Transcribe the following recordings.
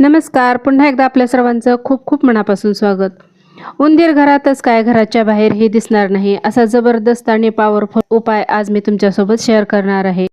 नमस्कार. पुन्हा एकदा आपल्या सर्वांचं खूप खूप मनापासून स्वागत. उंदीर घरातच काय घराच्या बाहेर हे दिसणार नाही असा जबरदस्त आणि पॉवरफुल उपाय आज मी तुमच्यासोबत शेअर करणार आहे.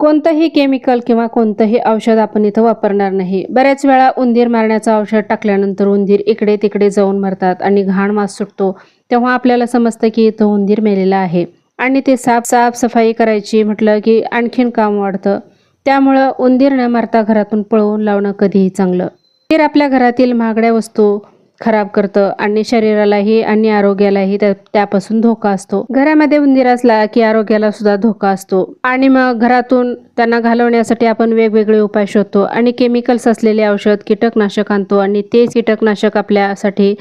कोणतंही केमिकल किंवा कोणतंही औषध आपण इथं वापरणार नाही. बऱ्याच वेळा उंदीर मारण्याचं औषध टाकल्यानंतर उंदीर इकडे तिकडे जाऊन मरतात आणि घाण वास सुटतो तेव्हा आपल्याला समजतं की इथं उंदीर मेलेला आहे. आणि ते साफ साफसफाई करायची म्हटलं की आणखीन काम वाढतं. त्यामुळं उंदीर न मारता घरातून पळवून लावणं कधीही चांगलं. उंदीर आपल्या घरातील महागड्या वस्तू खराब करतं आणि शरीरालाही आणि आरोग्यालाही त्या- त्यापासून धोका असतो. घरामध्ये उंदीर असला की आरोग्याला सुद्धा धोका असतो. आणि मग घरातून त्यांना घालवण्यासाठी आपण वेगवेगळे उपाय शोधतो आणि केमिकल्स असलेले औषध कीटकनाशक आणतो आणि तेच कीटकनाशक आपल्यासाठी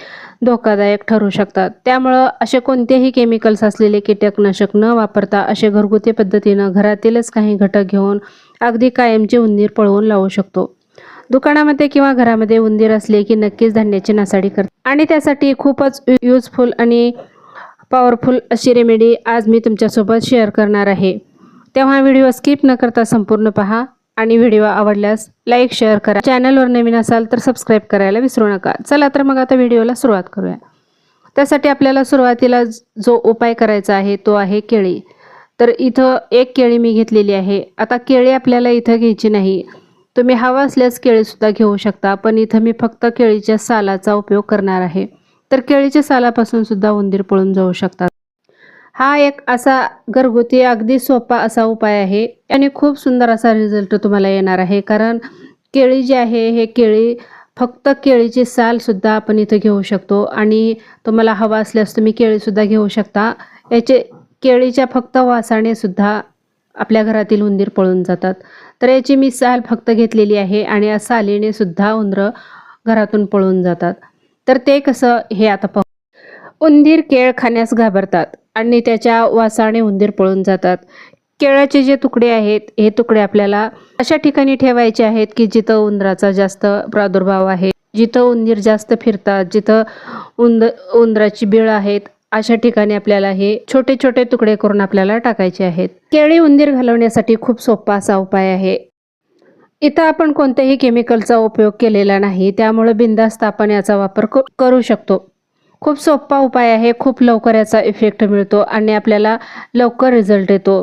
धोकादायक ठरू शकतात. त्यामुळं असे कोणतेही केमिकल्स असलेले कीटकनाशक न वापरता असे घरगुती पद्धतीनं घरातीलच काही घटक घेऊन अगदी कायमचे उंदीर पळवून लावू शकतो. दुकानामध्ये किंवा घरामध्ये उंदीर असले की नक्कीच धान्याची नासाडी करते. आणि त्यासाठी खूपच युजफुल आणि पॉवरफुल अशी रेमेडी आज मी तुमच्यासोबत शेअर करणार आहे. तेव्हा व्हिडिओ स्किप न करता संपूर्ण पहा आणि व्हिडिओ आवडल्यास लाईक शेअर करा. चॅनलवर नवीन असाल तर सबस्क्राईब करायला विसरू नका. चला तर मग आता व्हिडिओला सुरुवात करूया. त्यासाठी आपल्याला सुरुवातीला जो उपाय करायचा आहे तो आहे केळी. तर इथं एक केळी मी घेतलेली आहे. आता केळी आपल्याला इथं घ्यायची नाही. तुम्ही हवा असल्यास केळीसुद्धा घेऊ शकता पण इथं मी फक्त केळीच्या सालाचा उपयोग करणार आहे. तर केळीच्या सालापासून सुद्धा उंदीर पळून जाऊ शकतात. हा एक असा घरगुती अगदी सोपा असा उपाय आहे आणि खूप सुंदर असा रिझल्ट तुम्हाला येणार आहे. कारण केळी जी आहे हे केळी फक्त केळीची सालसुद्धा आपण इथं घेऊ शकतो आणि तुम्हाला हवा असल्यास तुम्ही केळीसुद्धा घेऊ शकता. याचे केळीच्या फक्त वासाने सुद्धा आपल्या घरातील उंदीर पळून जातात. तर याची मी साल फक्त घेतलेली आहे आणि या सालीने सुद्धा उंदरं घरातून पळून जातात. तर ते कसं हे आता पाहू. उंदीर केळ खाण्यास घाबरतात आणि त्याच्या वासाने उंदीर पळून जातात. केळाचे जे तुकडे आहेत हे तुकडे आपल्याला अशा ठिकाणी ठेवायचे आहेत की जिथं उंदराचा जास्त प्रादुर्भाव आहे जिथं उंदीर जास्त फिरतात जिथं उंद उंदराची बिळ आहेत अशा ठिकाणी आपल्याला हे छोटे छोटे तुकडे करून आपल्याला टाकायचे आहेत. केळी उंदीर घालवण्यासाठी खूप सोपा असा उपाय आहे. इथं आपण कोणत्याही केमिकलचा उपयोग केलेला नाही त्यामुळे बिंदास्त आपण याचा वापर करू शकतो. खूप सोपा उपाय आहे खूप लवकर याचा इफेक्ट मिळतो आणि आपल्याला लवकर रिझल्ट येतो.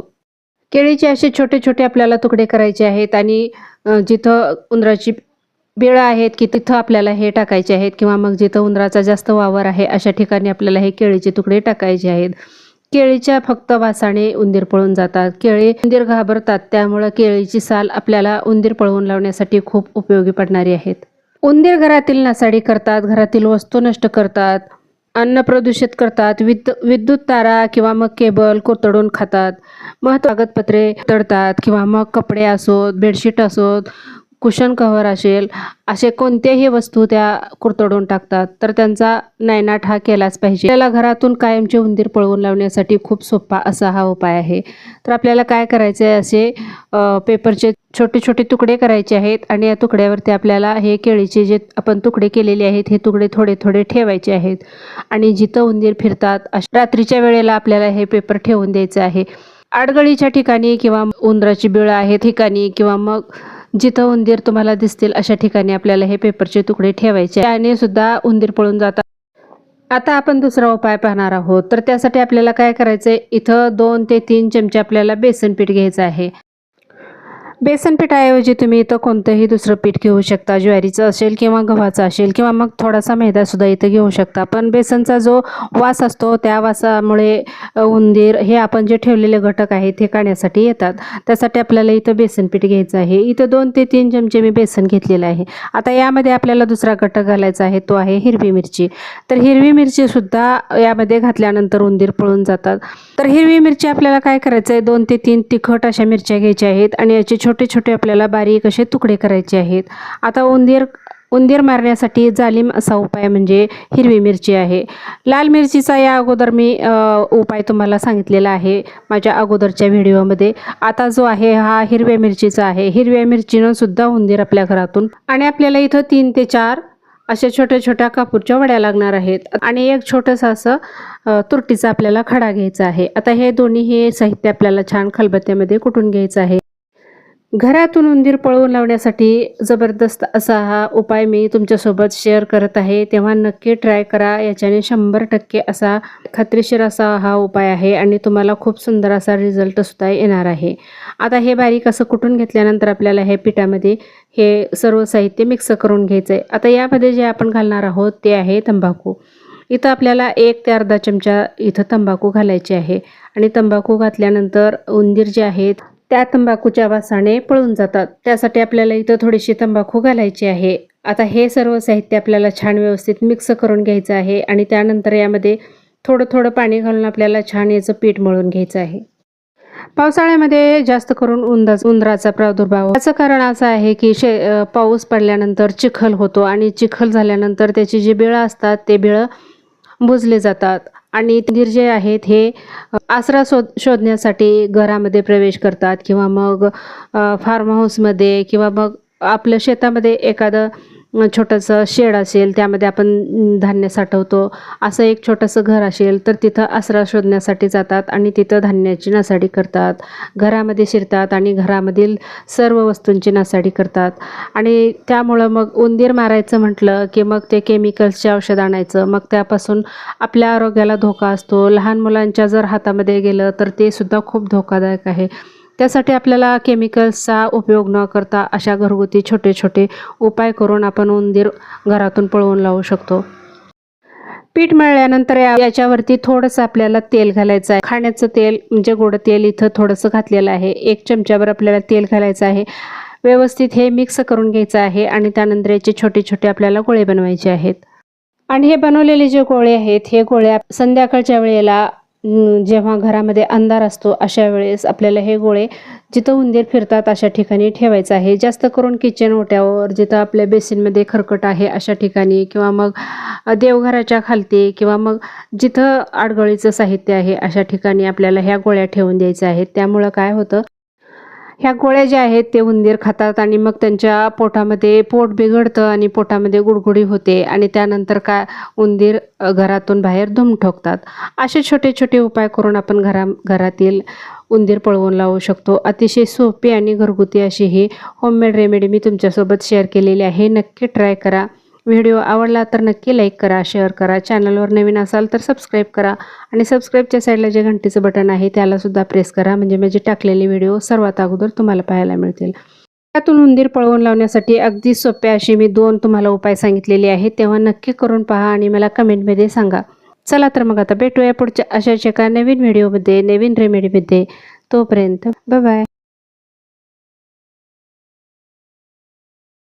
केळीचे असे छोटे छोटे आपल्याला तुकडे करायचे आहेत आणि जिथं उंदराची बिळं आहेत की तिथं आपल्याला हे टाकायचे आहेत किंवा मग जिथं उंदराचा जास्त वावर आहे अशा ठिकाणी आपल्याला हे केळीचे तुकडे टाकायचे आहेत. केळीच्या फक्त वासाने उंदीर पळून जातात. केळी उंदीर घाबरतात त्यामुळं केळीची साल आपल्याला उंदीर पळवून लावण्यासाठी खूप उपयोगी पडणारी आहेत. उंदीर घरातील नासाडी करतात घरातील वस्तू नष्ट करतात अन्न प्रदूषित करतात विद्यु विद्युत तारा किंवा मग केबल कोतडून खातात. मग कागदपत्रे तडतात किंवा मग कपडे असोत बेडशीट असोत कुशन कव्हर असेल असे कोणत्याही वस्तू त्या कुरतडून टाकतात तर त्यांचा नायनाट हा केलाच पाहिजे. त्याला घरातून कायमचे उंदीर पळवून लावण्यासाठी खूप सोपा असा हा उपाय आहे. तर आपल्याला काय करायचं आहे असे पेपरचे छोटे छोटे तुकडे करायचे आहेत आणि या तुकड्यावरती आपल्याला हे केळीचे जे आपण तुकडे केलेले आहेत हे तुकडे थोडे थोडे ठेवायचे आहेत. आणि जिथं उंदीर फिरतात रात्रीच्या वेळेला आपल्याला हे पेपर ठेवून द्यायचं आहे. आडगळीच्या ठिकाणी किंवा उंदराची बिळं आहे ठिकाणी किंवा मग जिथं उंदीर तुम्हाला दिसतील अशा ठिकाणी आपल्याला हे पेपरचे तुकडे ठेवायचे. त्याने सुद्धा उंदीर पळून जातात. आता आपण दुसरा उपाय पाहणार आहोत. तर त्यासाठी आपल्याला काय करायचं आहे इथं दोन ते तीन चमचे आपल्याला बेसन पीठ घ्यायचं आहे. बेसन पिठाऐवजी तुम्ही इथं कोणतंही दुसरं पीठ घेऊ शकता. ज्वारीचं असेल किंवा गव्हाचं असेल किंवा मग थोडासा मैदासुद्धा इथं घेऊ शकता. पण बेसनचा जो वास असतो त्या वासामुळे उंदीर हे आपण जे ठेवलेले घटक आहेत हे काढण्यासाठी येतात. त्यासाठी आपल्याला इथं बेसन पीठ घ्यायचं आहे. इथं दोन ते तीन चमचे मी बेसन घेतलेलं आहे. आता यामध्ये आपल्याला दुसरा घटक घालायचा आहे तो आहे हिरवी मिरची. तर हिरवी मिरचीसुद्धा यामध्ये घातल्यानंतर उंदीर पळून जातात. तर हिरवी मिरची आपल्याला काय करायचं आहे दोन ते तीन तिखट अशा मिरच्या घ्यायच्या आहेत आणि याची छोटे छोटे आपल्याला बारीक असे तुकडे करायचे आहेत. आता उंदीर उंदीर मारण्यासाठी जालिम असा उपाय म्हणजे हिरवी मिरची आहे. लाल मिरचीचा या अगोदर मी उपाय तुम्हाला सांगितलेला आहे माझ्या अगोदरच्या व्हिडिओमध्ये. आता जो आहे हा हिरव्या मिरचीचा आहे. हिरव्या मिरचीनं सुद्धा उंदीर आपल्या घरातून आणि आपल्याला इथं तीन ते चार अशा छोट्या छोट्या कापूरच्या वड्या लागणार आहेत. आणि एक छोटंसं असं तुरटीचा आपल्याला खडा घ्यायचा आहे. आता हे दोन्ही हे साहित्य आपल्याला छान खलबत्त्यामध्ये कुटून घ्यायचं आहे. घरातून उंदीर पळवून लावण्यासाठी जबरदस्त असा हा उपाय मी तुमच्यासोबत शेअर करत आहे. तेव्हा नक्की ट्राय करा. याच्याने शंभर टक्के असा खात्रीशीर असा हा उपाय आहे आणि तुम्हाला खूप सुंदर असा रिझल्टसुद्धा येणार आहे. आता हे बारीक असं कुटून घेतल्यानंतर आपल्याला हे पिठामध्ये हे सर्व साहित्य मिक्स करून घ्यायचं आहे आता यामध्ये जे आपण घालणार आहोत ते आहे तंबाखू. इथं आपल्याला एक ते अर्धा चमचा इथं तंबाखू घालायचे आहे. आणि तंबाखू घातल्यानंतर उंदीर जे आहेत त्या तंबाखूच्या वासाने पळून जातात. त्यासाठी आपल्याला इथं थोडीशी तंबाखू घालायची आहे. आता हे सर्व साहित्य आपल्याला छान व्यवस्थित मिक्स करून घ्यायचं आहे आणि त्यानंतर यामध्ये थोडं थोडं पाणी घालून आपल्याला छान याचं पीठ मळून घ्यायचं आहे. पावसाळ्यामध्ये जास्त करून उंदा उंदराचा प्रादुर्भाव. याचं कारण असं आहे की शे पाऊस पडल्यानंतर चिखल होतो आणि चिखल झाल्यानंतर त्याची जी बिळं असतात ते बिळं बुजले जातात. आणि उंदीर जे आहेत हे आसरा शोध शोधण्यासाठी घरामध्ये प्रवेश करतात किंवा मग फार्म हाऊसमध्ये किंवा मग आपल्या शेतामध्ये एखादं छोटंसं शेड असेल त्यामध्ये आपण धान्य साठवतो. असं एक छोटंसं घर असेल तर तिथं आसरा शोधण्यासाठी जातात आणि तिथं धान्याची नासाडी करतात. घरामध्ये शिरतात आणि घरामधील सर्व वस्तूंची नासाडी करतात. आणि त्यामुळं मग उंदीर मारायचं म्हटलं की मग ते केमिकल्सचे औषध आणायचं. मग त्यापासून आपल्या आरोग्याला धोका असतो. लहान मुलांच्या जर हातामध्ये गेलं तर ते सुद्धा खूप धोकादायक आहे. त्यासाठी आपल्याला केमिकल्सचा उपयोग न करता अशा घरगुती छोटे छोटे उपाय करून आपण उंदीर घरातून पळवून लावू शकतो. पीठ मळल्यानंतर याच्यावरती थोडंसं आपल्याला तेल घालायचं आहे. खाण्याचं तेल म्हणजे गोड तेल इथं थोडंसं घातलेलं आहे. एक चमच्यावर आपल्याला तेल घालायचं आहे. व्यवस्थित हे मिक्स करून घ्यायचं आहे आणि त्यानंतर याचे छोटे छोटे आपल्याला गोळे बनवायचे आहेत. आणि हे बनवलेले जे गोळे आहेत हे गोळे संध्याकाळच्या वेळेला जेव्हा घरामध्ये अंधार असतो अशा वेळेस आपल्याला हे गोळे जिथं उंदीर फिरतात अशा ठिकाणी ठेवायचं आहे. जास्त करून किचन ओट्यावर जिथं आपल्या बेसिनमध्ये खरकट आहे अशा ठिकाणी. किंवा मग देवघराच्या खालती किंवा मग जिथं आडगळीचं साहित्य आहे अशा ठिकाणी आपल्याला ह्या गोळ्या ठेवून द्यायच्या आहेत. त्यामुळं काय होतं ह्या गोळ्या ज्या आहेत ते उंदीर खातात आणि मग त्यांच्या पोटामध्ये पोट बिघडतं आणि पोटामध्ये गुडगुडी होते आणि त्यानंतर काय उंदीर घरातून बाहेर धुम ठोकतात. असे छोटे छोटे उपाय करून आपण घरा घरातील उंदीर पळवून लावू शकतो. अतिशय सोपी आणि घरगुती अशी ही होममेड रेमेडी मी तुमच्यासोबत शेअर केलेली आहे. नक्की ट्राय करा. व्हिडिओ आवडला तर नक्की लाईक करा शेअर करा. चॅनलवर नवीन असाल तर सबस्क्राईब करा. आणि सबस्क्राईबच्या साईडला जे घंटीचं बटन आहे त्याला सुद्धा प्रेस करा. म्हणजे माझे टाकलेले व्हिडिओ सर्वात अगोदर तुम्हाला पाहायला मिळतील. त्यातून उंदीर पळवून लावण्यासाठी अगदी सोपे अशी मी दोन तुम्हाला उपाय सांगितलेले आहेत. तेव्हा नक्की करून पहा आणि मला कमेंटमध्ये सांगा. चला तर मग आता भेटूया पुढच्या अशाच एका नवीन व्हिडिओमध्ये नवीन रेमेडीमध्ये. तोपर्यंत बाय